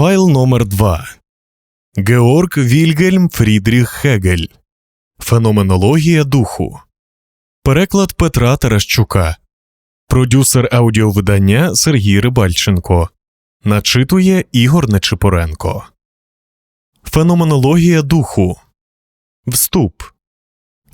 Файл номер 2 Георг Вільгельм Фрідріх Хегель Феноменологія духу. Переклад Петра Таращука. Продюсер аудіовидання Сергій Рибальченко. Начитує Ігор Нечипоренко. Феноменологія духу. Вступ.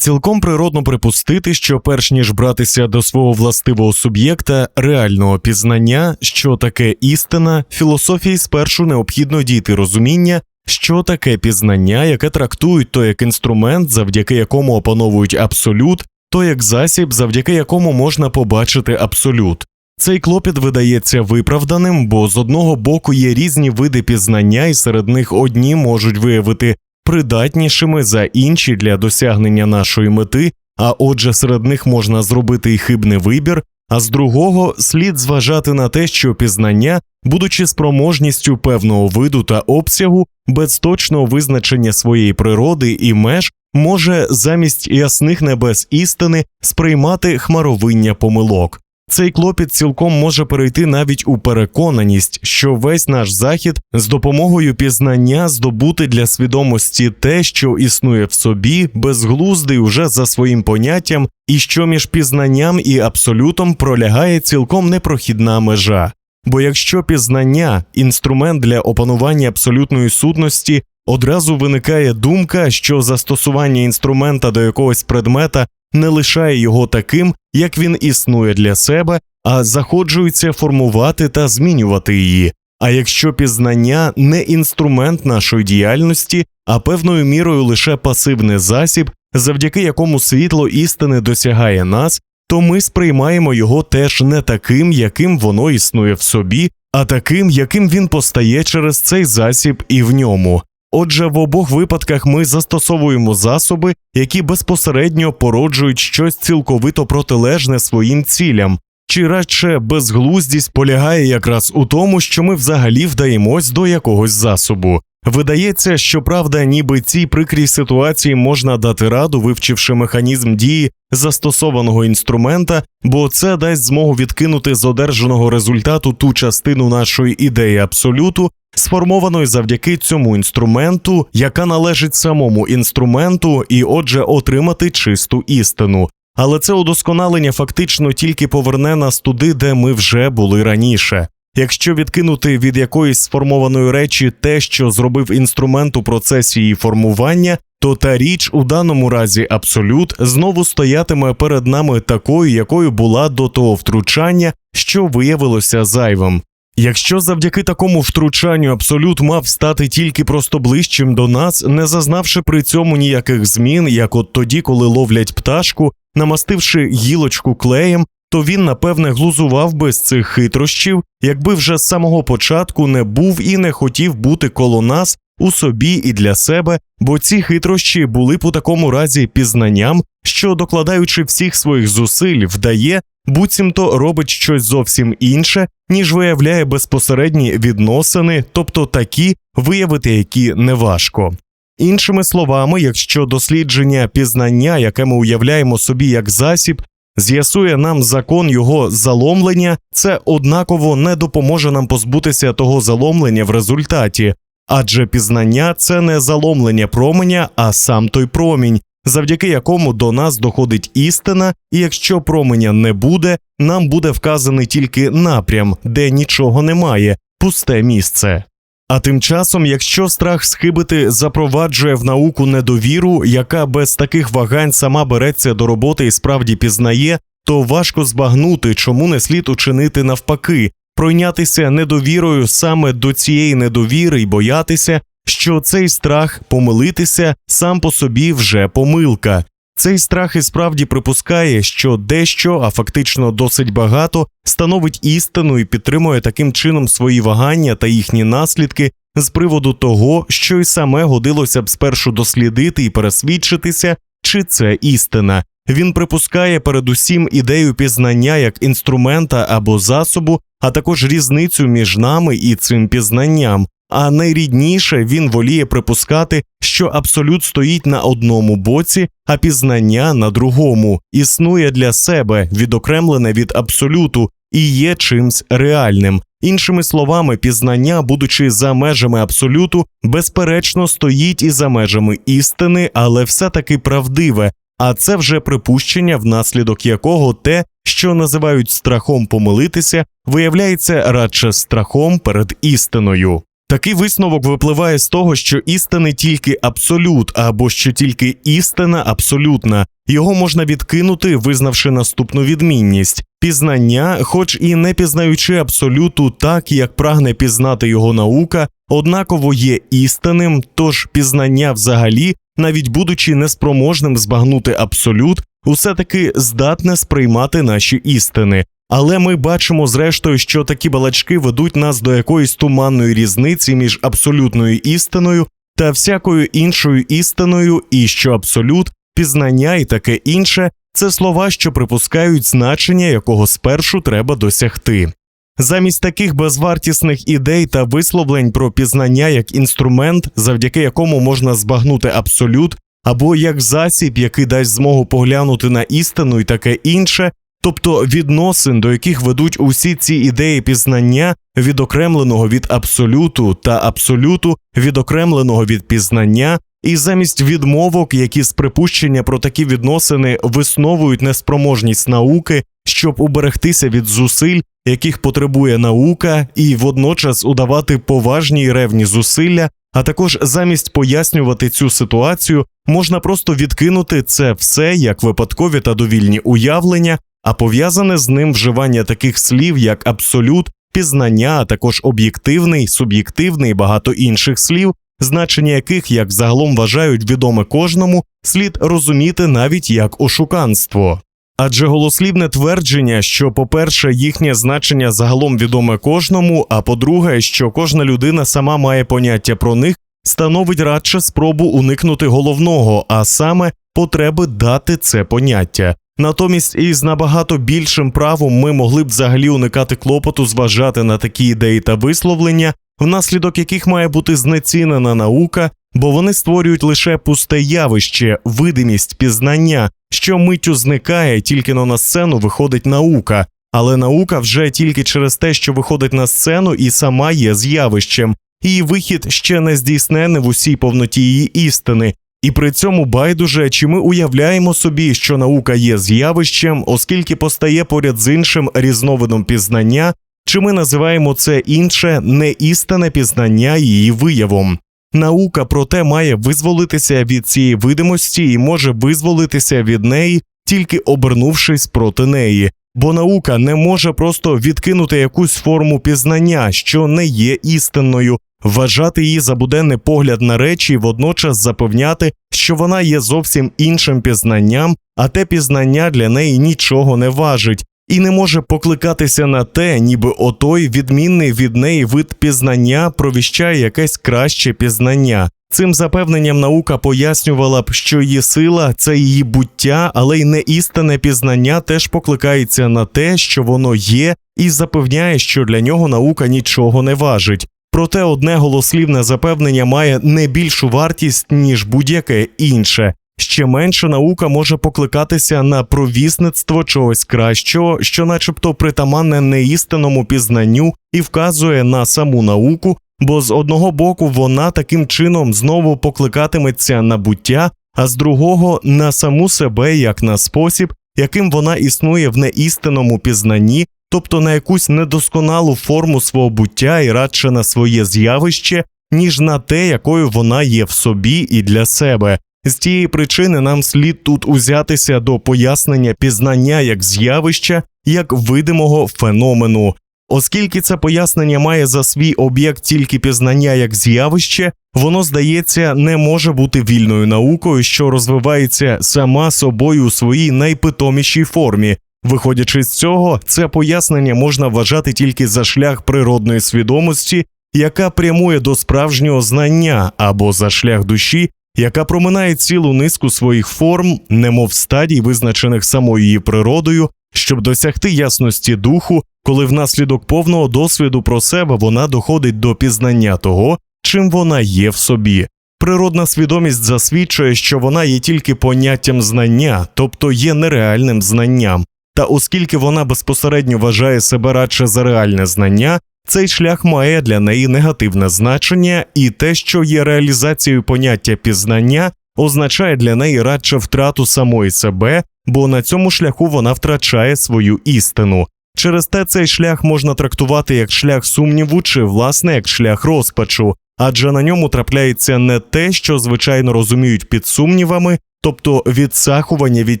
Цілком природно припустити, що перш ніж братися до свого властивого суб'єкта реального пізнання, що таке істина, філософії спершу необхідно дійти розуміння, що таке пізнання, яке трактують то як інструмент, завдяки якому опановують абсолют, то як засіб, завдяки якому можна побачити абсолют. Цей клопіт видається виправданим, бо з одного боку є різні види пізнання, і серед них одні можуть виявити придатнішими за інші для досягнення нашої мети, а отже, серед них можна зробити й хибний вибір. А з другого слід зважати на те, що пізнання, будучи спроможністю певного виду та обсягу, без точного визначення своєї природи і меж, може замість ясних небес істини сприймати хмаровиння помилок. Цей клопіт цілком може перейти навіть у переконаність, що весь наш захід з допомогою пізнання здобути для свідомості те, що існує в собі, безглуздий уже за своїм поняттям, і що між пізнанням і абсолютом пролягає цілком непрохідна межа. Бо якщо пізнання інструмент для опанування абсолютної сутності, одразу виникає думка, що застосування інструмента до якогось предмета не лишає його таким, як він існує для себе, а заходжується формувати та змінювати її. А якщо пізнання не інструмент нашої діяльності, а певною мірою лише пасивний засіб, завдяки якому світло істини досягає нас, то ми сприймаємо його теж не таким, яким воно існує в собі, а таким, яким він постає через цей засіб і в ньому. Отже, в обох випадках ми застосовуємо засоби, які безпосередньо породжують щось цілковито протилежне своїм цілям, чи радше безглуздість полягає якраз у тому, що ми взагалі вдаємось до якогось засобу. Видається, що правда, ніби цій прикрій ситуації можна дати раду, вивчивши механізм дії застосованого інструмента, бо це дасть змогу відкинути з одержаного результату ту частину нашої ідеї абсолюту, сформованої завдяки цьому інструменту, яка належить самому інструменту, і отже отримати чисту істину. Але це удосконалення фактично тільки поверне нас туди, де ми вже були раніше. Якщо відкинути від якоїсь сформованої речі те, що зробив інструмент у процесі її формування, то та річ у даному разі абсолют знову стоятиме перед нами такою, якою була до того втручання, що виявилося зайвим. Якщо завдяки такому втручанню абсолют мав стати тільки просто ближчим до нас, не зазнавши при цьому ніяких змін, як от тоді, коли ловлять пташку, намастивши гілочку клеєм, то він напевне глузував би з цих хитрощів, якби вже з самого початку не був і не хотів бути коло нас у собі і для себе, бо ці хитрощі були б у такому разі пізнанням, що, докладаючи всіх своїх зусиль, вдає, буцімто робить щось зовсім інше, ніж виявляє безпосередні відносини, тобто такі, виявити які неважко. Іншими словами, якщо дослідження пізнання, яке ми уявляємо собі як засіб, з'ясує нам закон його заломлення, це однаково не допоможе нам позбутися того заломлення в результаті, адже пізнання це не заломлення променя, а сам той промінь, завдяки якому до нас доходить істина, і якщо променя не буде, нам буде вказаний тільки напрям, де нічого немає, пусте місце. А тим часом, якщо страх схибити запроваджує в науку недовіру, яка без таких вагань сама береться до роботи і справді пізнає, то важко збагнути, чому не слід учинити навпаки, пройнятися недовірою саме до цієї недовіри і боятися, що цей страх помилитися сам по собі вже помилка. Цей страх і справді припускає, що дещо, а фактично досить багато, становить істину і підтримує таким чином свої вагання та їхні наслідки з приводу того, що й саме годилося б спершу дослідити і пересвідчитися, чи це істина. Він припускає передусім ідею пізнання як інструмента або засобу, а також різницю між нами і цим пізнанням. А найрідніше він воліє припускати, що абсолют стоїть на одному боці, а пізнання на другому, існує для себе, відокремлене від абсолюту і є чимсь реальним. Іншими словами, пізнання, будучи за межами абсолюту, безперечно стоїть і за межами істини, але все таки правдиве. А це вже припущення, внаслідок якого те, що називають страхом помилитися, виявляється радше страхом перед істиною. Такий висновок випливає з того, що істини тільки абсолют, або що тільки істина абсолютна. Його можна відкинути, визнавши наступну відмінність: пізнання, хоч і не пізнаючи абсолюту так, як прагне пізнати його наука, однаково є істинним, тож пізнання взагалі, навіть будучи неспроможним збагнути абсолют, усе таки здатне сприймати наші істини. Але ми бачимо, зрештою, що такі балачки ведуть нас до якоїсь туманної різниці між абсолютною істиною та всякою іншою істиною, і що абсолют, пізнання і таке інше це слова, що припускають значення, якого спершу треба досягти. Замість таких безвартісних ідей та висловлень про пізнання як інструмент, завдяки якому можна збагнути абсолют, або як засіб, який дасть змогу поглянути на істину і таке інше, тобто відносин, до яких ведуть усі ці ідеї пізнання, відокремленого від абсолюту та абсолюту, відокремленого від пізнання, і замість відмовок, які з припущення про такі відносини висновують неспроможність науки, щоб уберегтися від зусиль, яких потребує наука, і водночас удавати поважні й ревні зусилля. А також замість пояснювати цю ситуацію, можна просто відкинути це все як випадкові та довільні уявлення, а пов'язане з ним вживання таких слів, як абсолют, пізнання, а також об'єктивний, суб'єктивний і багато інших слів, значення яких, як загалом вважають відоме кожному, слід розуміти навіть як ошуканство. Адже голослівне твердження, що, по-перше, їхнє значення загалом відоме кожному, а по-друге, що кожна людина сама має поняття про них, становить радше спробу уникнути головного, а саме потреби дати це поняття. Натомість із набагато більшим правом ми могли б взагалі уникати клопоту зважати на такі ідеї та висловлення, внаслідок яких має бути знецінена наука, бо вони створюють лише пусте явище, видимість пізнання, що миттю зникає, тільки но на сцену виходить наука, але наука вже тільки через те, що виходить на сцену, і сама є з'явищем. Її вихід ще не здійснений в усій повноті її істини, і при цьому байдуже, чи ми уявляємо собі, що наука є з'явищем, оскільки постає поряд з іншим різновидом пізнання, чи ми називаємо це інше неістинне пізнання її виявом. Наука проте має визволитися від цієї видимості і може визволитися від неї, тільки обернувшись проти неї, бо наука не може просто відкинути якусь форму пізнання, що не є істинною, вважати її за буденний погляд на речі і водночас запевняти, що вона є зовсім іншим пізнанням, а те пізнання для неї нічого не важить. І не може покликатися на те, ніби отой відмінний від неї вид пізнання провіщає якесь краще пізнання. Цим запевненням наука пояснювала б, що її сила це її буття, але й неістинне пізнання теж покликається на те, що воно є, і запевняє, що для нього наука нічого не важить. Проте одне голослівне запевнення має не більшу вартість, ніж будь-яке інше. Ще менше наука може покликатися на провісництво чогось кращого, що, начебто, притаманне неістинному пізнанню і вказує на саму науку, бо з одного боку вона таким чином знову покликатиметься на буття, а з другого на саму себе як на спосіб, яким вона існує в неістинному пізнанні, тобто на якусь недосконалу форму свого буття і радше на своє з'явище, ніж на те, якою вона є в собі і для себе. З тієї причини нам слід тут узятися до пояснення пізнання як з'явища, як видимого феномену. Оскільки це пояснення має за свій об'єкт тільки пізнання як з'явище, воно здається не може бути вільною наукою, що розвивається сама собою у своїй найпитомішій формі. Виходячи з цього, це пояснення можна вважати тільки за шлях природної свідомості, яка прямує до справжнього знання або за шлях душі, яка проминає цілу низку своїх форм, немов стадій, визначених самою її природою, щоб досягти ясності духу, коли внаслідок повного досвіду про себе вона доходить до пізнання того, чим вона є в собі. Природна свідомість засвідчує, що вона є тільки поняттям знання, тобто є нереальним знанням. Та оскільки вона безпосередньо вважає себе радше за реальне знання, цей шлях має для неї негативне значення, і те, що є реалізацією поняття пізнання, означає для неї радше втрату самої себе, бо на цьому шляху вона втрачає свою істину. Через те цей шлях можна трактувати як шлях сумніву чи власне як шлях розпачу, адже на ньому трапляється не те, що звичайно розуміють під сумнівами, тобто відсахування від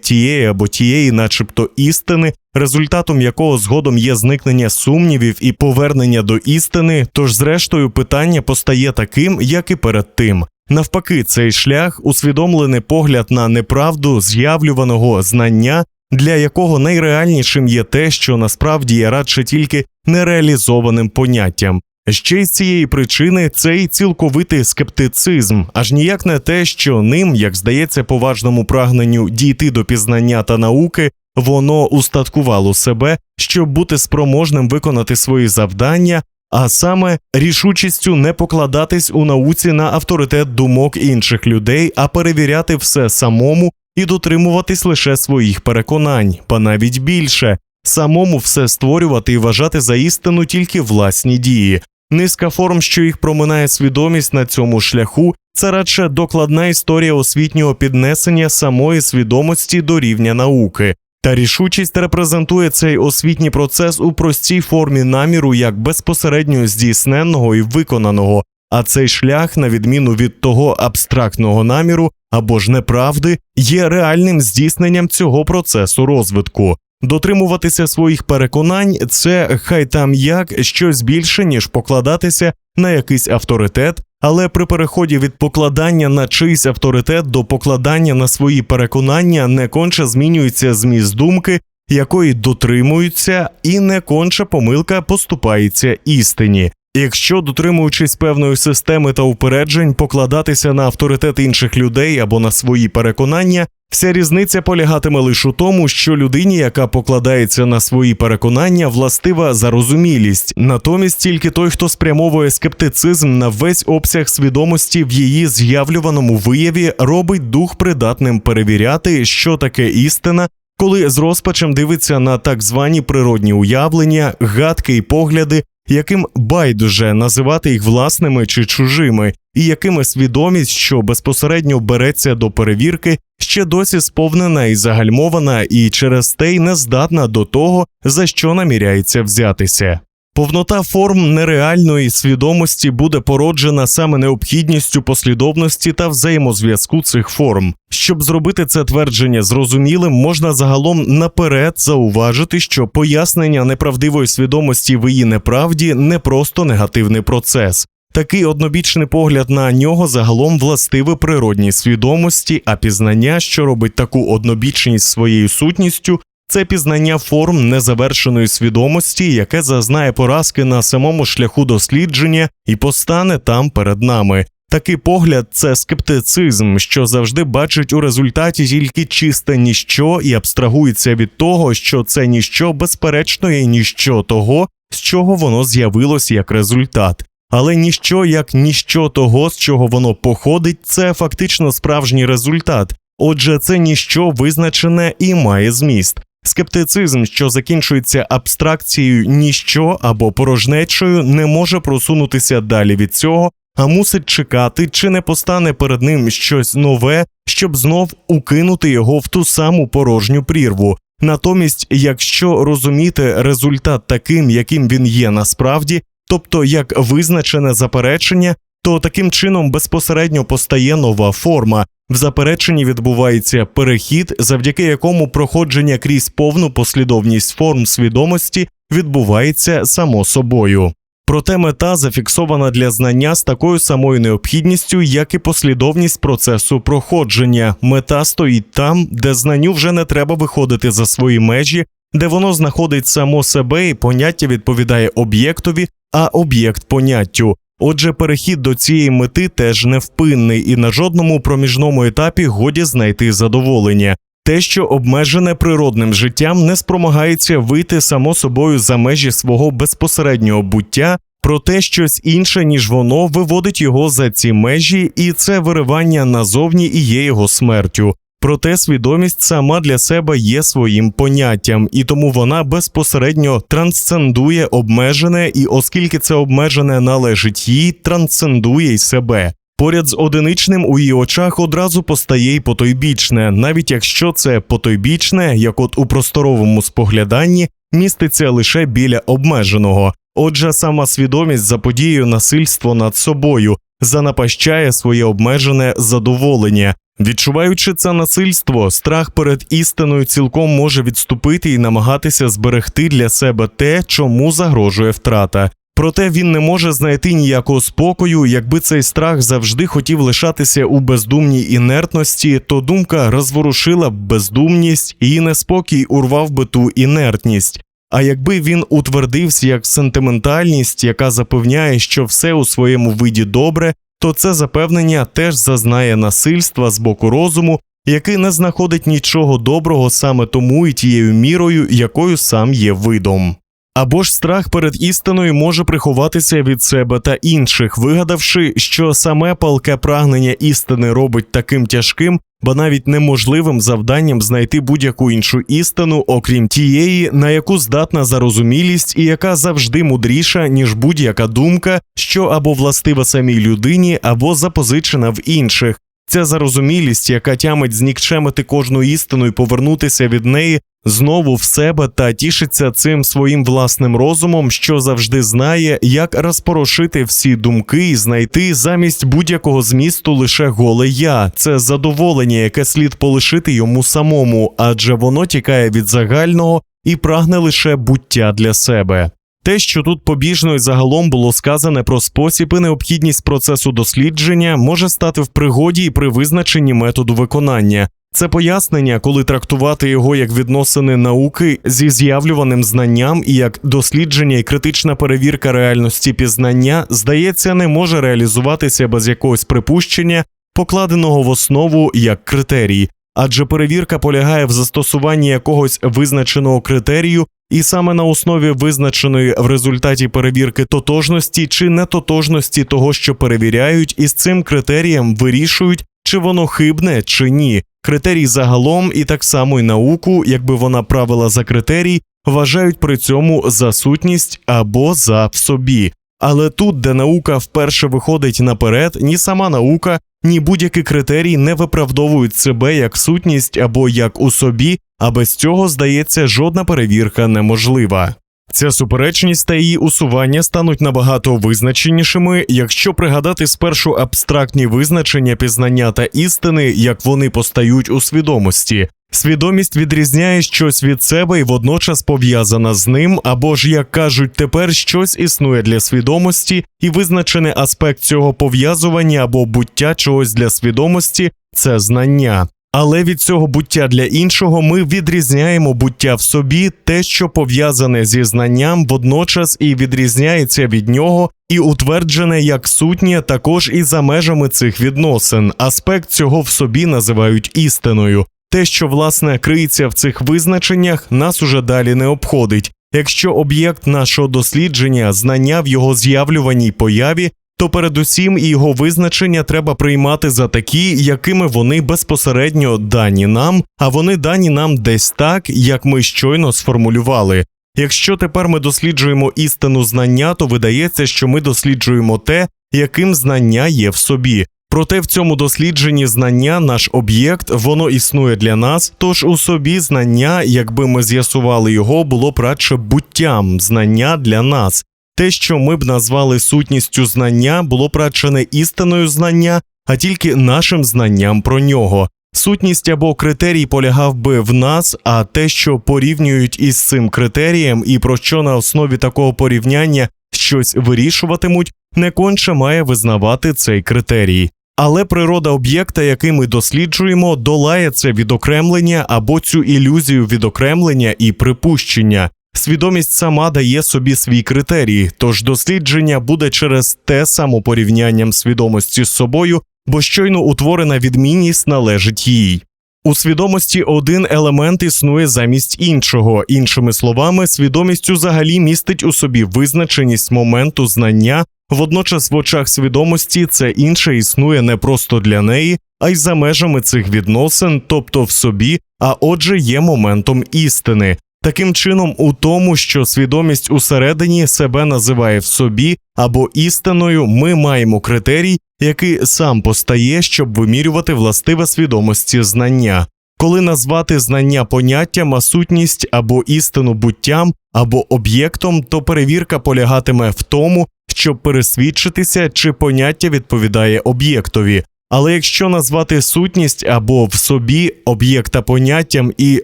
тієї або тієї, начебто істини, результатом якого згодом є зникнення сумнівів і повернення до істини. Тож, зрештою, питання постає таким, як і перед тим. Навпаки, цей шлях усвідомлений погляд на неправду з'явлюваного знання, для якого найреальнішим є те, що насправді є радше тільки нереалізованим поняттям. Ще й з цієї причини цей цілковитий скептицизм, аж ніяк не те, що ним, як здається, поважному прагненню дійти до пізнання та науки, воно устаткувало себе, щоб бути спроможним виконати свої завдання, а саме рішучістю не покладатись у науці на авторитет думок інших людей, а перевіряти все самому і дотримуватись лише своїх переконань, ба навіть більше, самому все створювати і вважати за істину тільки власні дії. Низка форм, що їх проминає свідомість на цьому шляху, це радше докладна історія освітнього піднесення самої свідомості до рівня науки. Та рішучість репрезентує цей освітній процес у простій формі наміру як безпосередньо здійсненного і виконаного, а цей шлях, на відміну від того абстрактного наміру або ж неправди, є реальним здійсненням цього процесу розвитку. Дотримуватися своїх переконань це хай там як щось більше, ніж покладатися на якийсь авторитет, але при переході від покладання на чийсь авторитет до покладання на свої переконання не конче змінюється зміст думки, якої дотримуються, і не конче помилка поступається істині. Якщо, дотримуючись певної системи та упереджень, покладатися на авторитет інших людей або на свої переконання, вся різниця полягатиме лише у тому, що людині, яка покладається на свої переконання, властива зарозумілість. Натомість тільки той, хто спрямовує скептицизм на весь обсяг свідомості в її з'явлюваному вияві, робить дух придатним перевіряти, що таке істина. Коли з розпачем дивиться на так звані природні уявлення, гадки й погляди, яким байдуже називати їх власними чи чужими, і якими свідомість, що безпосередньо береться до перевірки, ще досі сповнена і загальмована, і через те й не здатна до того, за що наміряється взятися. Повнота форм нереальної свідомості буде породжена саме необхідністю послідовності та взаємозв'язку цих форм. Щоб зробити це твердження зрозумілим, можна загалом наперед зауважити, що пояснення неправдивої свідомості в її неправді не просто негативний процес. Такий однобічний погляд на нього загалом властивий природній свідомості, а пізнання, що робить таку однобічність своєю сутністю, це пізнання форм незавершеної свідомості, яке зазнає поразки на самому шляху дослідження і постане там перед нами. Такий погляд це скептицизм, що завжди бачить у результаті тільки чисте ніщо і абстрагується від того, що це ніщо безперечно є ніщо того, з чого воно з'явилось як результат. Але ніщо як ніщо того, з чого воно походить, це фактично справжній результат. Отже, це ніщо визначене і має зміст. Скептицизм, що закінчується абстракцією ніщо або порожнечою, не може просунутися далі від цього, а мусить чекати, чи не постане перед ним щось нове, щоб знов укинути його в ту саму порожню прірву. Натомість, якщо розуміти результат таким, яким він є насправді, тобто як визначене заперечення, то таким чином безпосередньо постає нова форма. В запереченні відбувається перехід, завдяки якому проходження крізь повну послідовність форм свідомості відбувається само собою. Проте мета зафіксована для знання з такою самою необхідністю, як і послідовність процесу проходження. Мета стоїть там, де знанню вже не треба виходити за свої межі, де воно знаходить само себе і поняття відповідає об'єктові, а об'єкт поняттю. Отже, перехід до цієї мети теж невпинний, і на жодному проміжному етапі годі знайти задоволення. Те, що обмежене природним життям, не спромагається вийти само собою за межі свого безпосереднього буття, проте щось інше, ніж воно, виводить його за ці межі, і це виривання назовні і є його смертю. Проте свідомість сама для себе є своїм поняттям, і тому вона безпосередньо трансцендує обмежене, і оскільки це обмежене належить їй, трансцендує й себе. Поряд з одиничним у її очах одразу постає й потойбічне, навіть якщо це потойбічне, як от у просторовому спогляданні, міститься лише біля обмеженого. Отже, сама свідомість заподіює насильство над собою, занапащає своє обмежене задоволення. Відчуваючи це насильство, страх перед істиною цілком може відступити і намагатися зберегти для себе те, чому загрожує втрата. Проте він не може знайти ніякого спокою, якби цей страх завжди хотів лишатися у бездумній інертності, то думка розворушила б бездумність, і неспокій урвав би ту інертність. А якби він утвердився як сентиментальність, яка запевняє, що все у своєму виді добре, то це запевнення теж зазнає насильства з боку розуму, який не знаходить нічого доброго саме тому і тією мірою, якою сам є видом. Або ж страх перед істиною може приховатися від себе та інших, вигадавши, що саме палке прагнення істини робить таким тяжким, ба навіть неможливим завданням знайти будь-яку іншу істину, окрім тієї, на яку здатна зарозумілість і яка завжди мудріша, ніж будь-яка думка, що або властива самій людині, або запозичена в інших. Ця зарозумілість, яка тямить знікчемити кожну істину і повернутися від неї знову в себе та тішиться цим своїм власним розумом, що завжди знає, як розпорошити всі думки і знайти замість будь-якого змісту лише голе я. Це задоволення, яке слід полишити йому самому, адже воно тікає від загального і прагне лише буття для себе. Те, що тут побіжно і загалом було сказане про спосіб і необхідність процесу дослідження, може стати в пригоді і при визначенні методу виконання. Це пояснення, коли трактувати його як відносини науки зі з'явлюваним знанням і як дослідження і критична перевірка реальності пізнання, здається, не може реалізуватися без якогось припущення, покладеного в основу як критерій, адже перевірка полягає в застосуванні якогось визначеного критерію, і саме на основі визначеної в результаті перевірки тотожності чи нетотожності того, що перевіряють, і з цим критерієм вирішують, чи воно хибне чи ні. Критерій загалом і так само й науку, якби вона правила за критерій, вважають при цьому за сутність або за в собі. Але тут, де наука вперше виходить наперед, ні сама наука, ні будь-який критерій не виправдовують себе як сутність або як у собі, а без цього, здається, жодна перевірка неможлива. Ця суперечність та її усування стануть набагато визначенішими, якщо пригадати спершу абстрактні визначення пізнання та істини, як вони постають у свідомості. Свідомість відрізняє щось від себе і водночас пов'язана з ним, або ж, як кажуть тепер, щось існує для свідомості, і визначений аспект цього пов'язування або буття чогось для свідомості це знання. Але від цього буття для іншого ми відрізняємо буття в собі, те, що пов'язане зі знанням, водночас і відрізняється від нього, і утверджене як сутнє також і за межами цих відносин. Аспект цього в собі називають істиною. Те, що власне криється в цих визначеннях, нас уже далі не обходить. Якщо об'єкт нашого дослідження, знання в його з'явлюваній появі, то передусім і його визначення треба приймати за такі, якими вони безпосередньо дані нам, а вони дані нам десь так, як ми щойно сформулювали. Якщо тепер ми досліджуємо істину знання, то видається, що ми досліджуємо те, яким знання є в собі. Проте в цьому дослідженні знання наш об'єкт, воно існує для нас, тож у собі знання, якби ми з'ясували його, було б радше буттям знання для нас. Те, що ми б назвали сутністю знання, було б радше не істиною знання, а тільки нашим знанням про нього. Сутність або критерій полягав би в нас, а те, що порівнюють із цим критерієм, і про що на основі такого порівняння щось вирішуватимуть, не конче має визнавати цей критерій. Але природа об'єкта, який ми досліджуємо, долає це відокремлення або цю ілюзію відокремлення і припущення. Свідомість сама дає собі свій критерій, тож дослідження буде через те самопорівнянням свідомості з собою, бо щойно утворена відмінність належить їй. У свідомості один елемент існує замість іншого. Іншими словами, свідомість взагалі містить у собі визначеність моменту знання, водночас в очах свідомості це інше існує не просто для неї, а й за межами цих відносин, тобто в собі, а отже, є моментом істини. Таким чином, у тому, що свідомість усередині себе називає в собі або істиною, ми маємо критерій, який сам постає, щоб вимірювати властиве свідомості знання. Коли назвати знання поняттям, а сутність або істину буттям, або об'єктом, то перевірка полягатиме в тому, щоб пересвідчитися, чи поняття відповідає об'єктові. Але якщо назвати сутність або в собі об'єкта поняттям і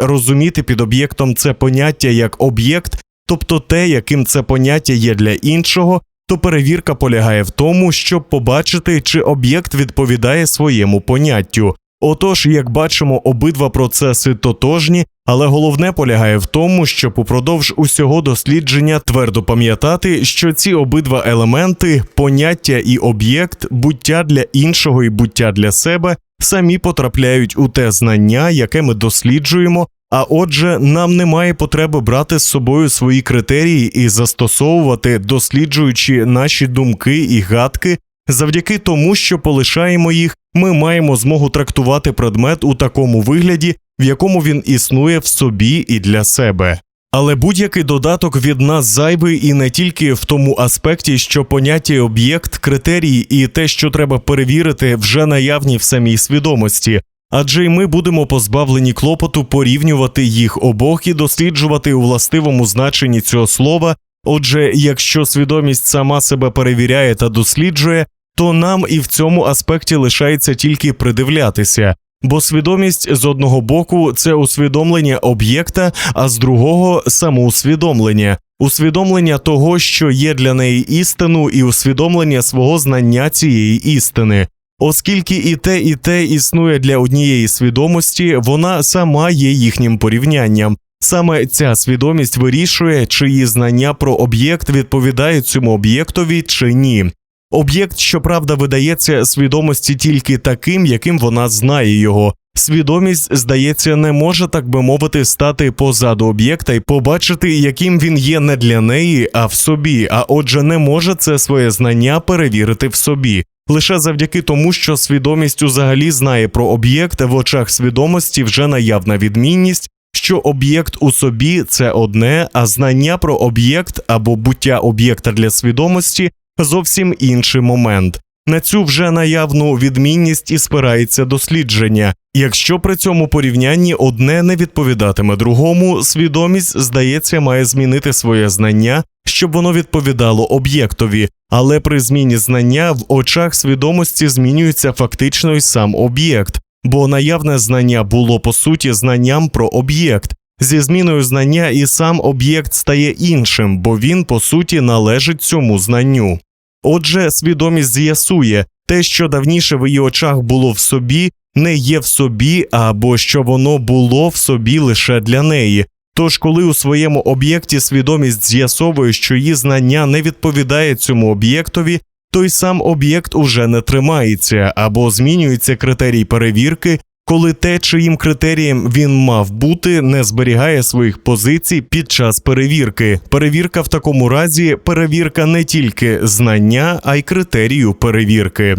розуміти під об'єктом це поняття як об'єкт, тобто те, яким це поняття є для іншого, то перевірка полягає в тому, щоб побачити, чи об'єкт відповідає своєму поняттю. Отож, як бачимо, обидва процеси тотожні, але головне полягає в тому, щоб упродовж усього дослідження твердо пам'ятати, що ці обидва елементи, поняття і об'єкт, буття для іншого і буття для себе, самі потрапляють у те знання, яке ми досліджуємо. А отже, нам немає потреби брати з собою свої критерії і застосовувати, досліджуючи наші думки і гадки. Завдяки тому, що полишаємо їх, ми маємо змогу трактувати предмет у такому вигляді, в якому він існує в собі і для себе. Але будь-який додаток від нас зайвий і не тільки в тому аспекті, що поняття об'єкт, критерії і те, що треба перевірити, вже наявні в самій свідомості. Адже й ми будемо позбавлені клопоту порівнювати їх обох і досліджувати у властивому значенні цього слова. Отже, якщо свідомість сама себе перевіряє та досліджує, то нам і в цьому аспекті лишається тільки придивлятися. Бо свідомість з одного боку це усвідомлення об'єкта, а з другого самоусвідомлення, усвідомлення того, що є для неї істину, і усвідомлення свого знання цієї істини. Оскільки і те, і те існує для однієї свідомості, вона сама є їхнім порівнянням. Саме ця свідомість вирішує, чи її знання про об'єкт відповідає цьому об'єктові чи ні. Об'єкт, щоправда, видається свідомості тільки таким, яким вона знає його. Свідомість, здається, не може, так би мовити, стати позаду об'єкта і побачити, яким він є не для неї, а в собі, а отже, не може це своє знання перевірити в собі. Лише завдяки тому, що свідомість взагалі знає про об'єкт, в очах свідомості вже наявна відмінність, що об'єкт у собі це одне, а знання про об'єкт або буття об'єкта для свідомості зовсім інший момент. На цю вже наявну відмінність і спирається дослідження. Якщо при цьому порівнянні одне не відповідатиме другому, свідомість, здається, має змінити своє знання, щоб воно відповідало об'єктові, але при зміні знання в очах свідомості змінюється фактично й сам об'єкт, бо наявне знання було по суті знанням про об'єкт. Зі зміною знання і сам об'єкт стає іншим, бо він по суті належить цьому знанню. Отже, свідомість з'ясує, те, що давніше в її очах було в собі, не є в собі, або що воно було в собі лише для неї. Тож, коли у своєму об'єкті свідомість з'ясовує, що її знання не відповідає цьому об'єктові, той сам об'єкт уже не тримається або змінюється критерій перевірки, коли те, чиїм критерієм він мав бути, не зберігає своїх позицій під час перевірки. Перевірка в такому разі перевірка не тільки знання, а й критерію перевірки.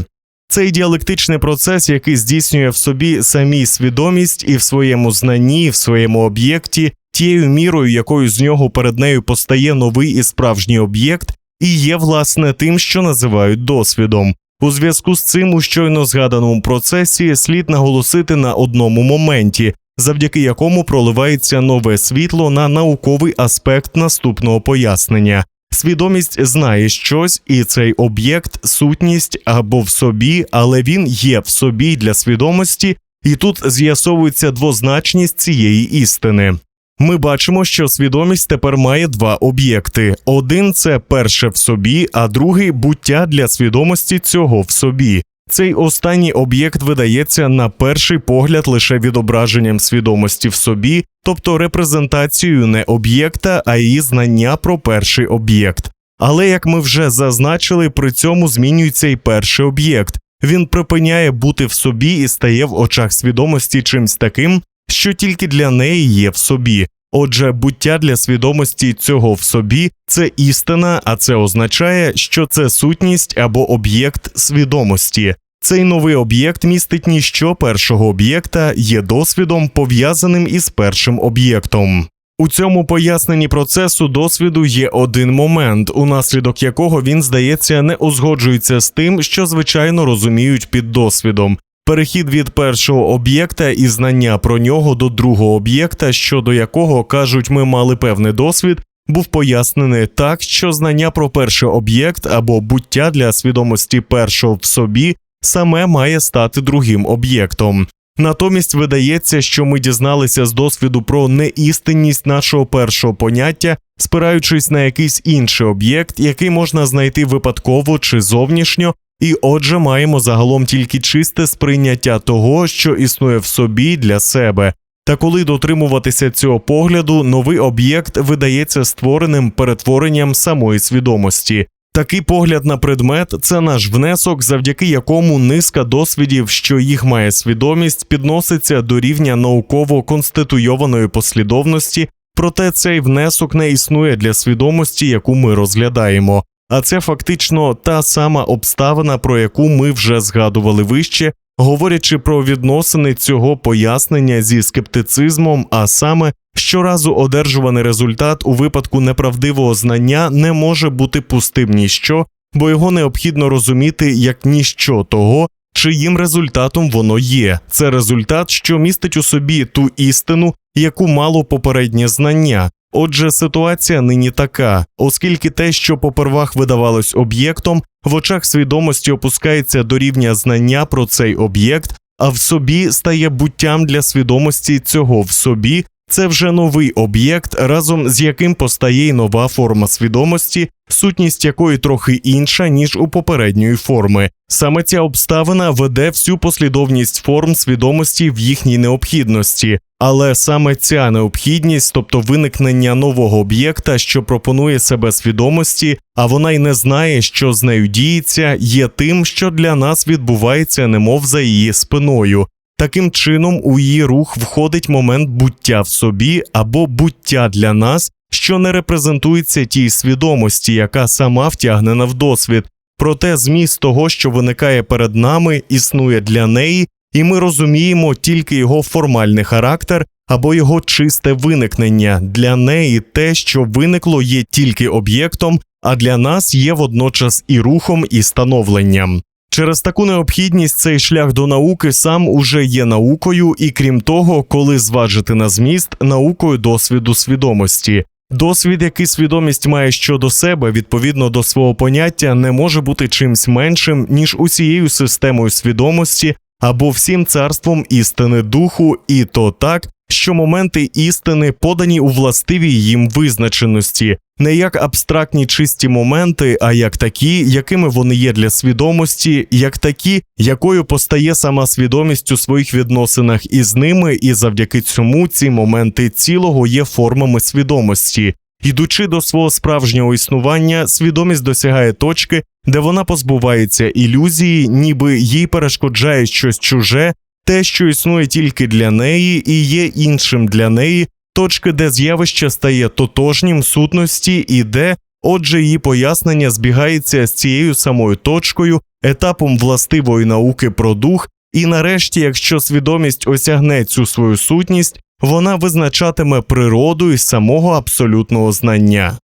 Цей діалектичний процес, який здійснює в собі самі свідомість і в своєму знанні, і в своєму об'єкті, тією мірою, якою з нього перед нею постає новий і справжній об'єкт, і є власне тим, що називають досвідом. У зв'язку з цим у щойно згаданому процесі слід наголосити на одному моменті, завдяки якому проливається нове світло на науковий аспект наступного пояснення. Свідомість знає щось, і цей об'єкт сутність або в собі, але він є в собі для свідомості, і тут з'ясовується двозначність цієї істини. Ми бачимо, що свідомість тепер має два об'єкти: один це перше в собі, а другий буття для свідомості цього в собі. Цей останній об'єкт видається на перший погляд лише відображенням свідомості в собі, тобто репрезентацією не об'єкта, а її знання про перший об'єкт. Але як ми вже зазначили, при цьому змінюється і перший об'єкт. Він припиняє бути в собі і стає в очах свідомості чимсь таким, що тільки для неї є в собі. Отже, буття для свідомості цього в собі це істина, а це означає, що це сутність або об'єкт свідомості. Цей новий об'єкт містить ніщо першого об'єкта, є досвідом, пов'язаним із першим об'єктом. У цьому поясненні процесу досвіду є один момент, унаслідок якого він, здається, не узгоджується з тим, що звичайно розуміють під досвідом. Перехід від першого об'єкта і знання про нього до другого об'єкта, щодо якого кажуть, ми мали певний досвід, був пояснений так, що знання про перший об'єкт або буття для свідомості першого в собі саме має стати другим об'єктом. Натомість видається, що ми дізналися з досвіду про неістинність нашого першого поняття, спираючись на якийсь інший об'єкт, який можна знайти випадково чи зовнішньо, і отже, маємо загалом тільки чисте сприйняття того, що існує в собі для себе. Та коли дотримуватися цього погляду, новий об'єкт видається створеним перетворенням самої свідомості. Такий погляд на предмет це наш внесок, завдяки якому низка досвідів, що їх має свідомість, підноситься до рівня науково конституйованої послідовності, проте цей внесок не існує для свідомості, яку ми розглядаємо. А це фактично та сама обставина, про яку ми вже згадували вище, говорячи про відносини цього пояснення зі скептицизмом, а саме щоразу одержуваний результат у випадку неправдивого знання не може бути пустим ніщо, бо його необхідно розуміти як ніщо того, чиїм результатом воно є. Це результат, що містить у собі ту істину, яку мало попереднє знання. Отже, ситуація нині така, оскільки те, що попервах видавалось об'єктом, в очах свідомості опускається до рівня знання про цей об'єкт, а в собі стає буттям для свідомості цього в собі. Це вже новий об'єкт, разом з яким постає й нова форма свідомості, сутність якої трохи інша, ніж у попередньої форми. Саме ця обставина веде всю послідовність форм свідомості в їхній необхідності, але саме ця необхідність, тобто виникнення нового об'єкта, що пропонує себе свідомості, а вона й не знає, що з нею діється, є тим, що для нас відбувається, немов за її спиною. Таким чином, у її рух входить момент буття в собі або буття для нас, що не репрезентується тій свідомості, яка сама втягнена в досвід. Проте зміст того, що виникає перед нами, існує для неї, і ми розуміємо тільки його формальний характер або його чисте виникнення. Для неї те, що виникло, є тільки об'єктом, а для нас є водночас і рухом, і становленням. Через таку необхідність цей шлях до науки сам уже є наукою, і крім того, коли зважити на зміст наукою досвіду свідомості. Досвід, який свідомість має щодо себе, відповідно до свого поняття, не може бути чимсь меншим, ніж усією системою свідомості або всім царством істини духу, і то так, що моменти істини подані у властивій їм визначеності, не як абстрактні чисті моменти, а як такі, якими вони є для свідомості, як такі, якою постає сама свідомість у своїх відносинах із ними, і завдяки цьому ці моменти цілого є формами свідомості. Йдучи до свого справжнього існування, свідомість досягає точки, де вона позбувається ілюзії, ніби їй перешкоджає щось чуже, те, що існує тільки для неї, і є іншим для неї, точки, де з'явище стає тотожнім сутності, і де, отже, її пояснення збігається з цією самою точкою, етапом властивої науки про дух, і нарешті, якщо свідомість осягне цю свою сутність, вона визначатиме природу із самого абсолютного знання.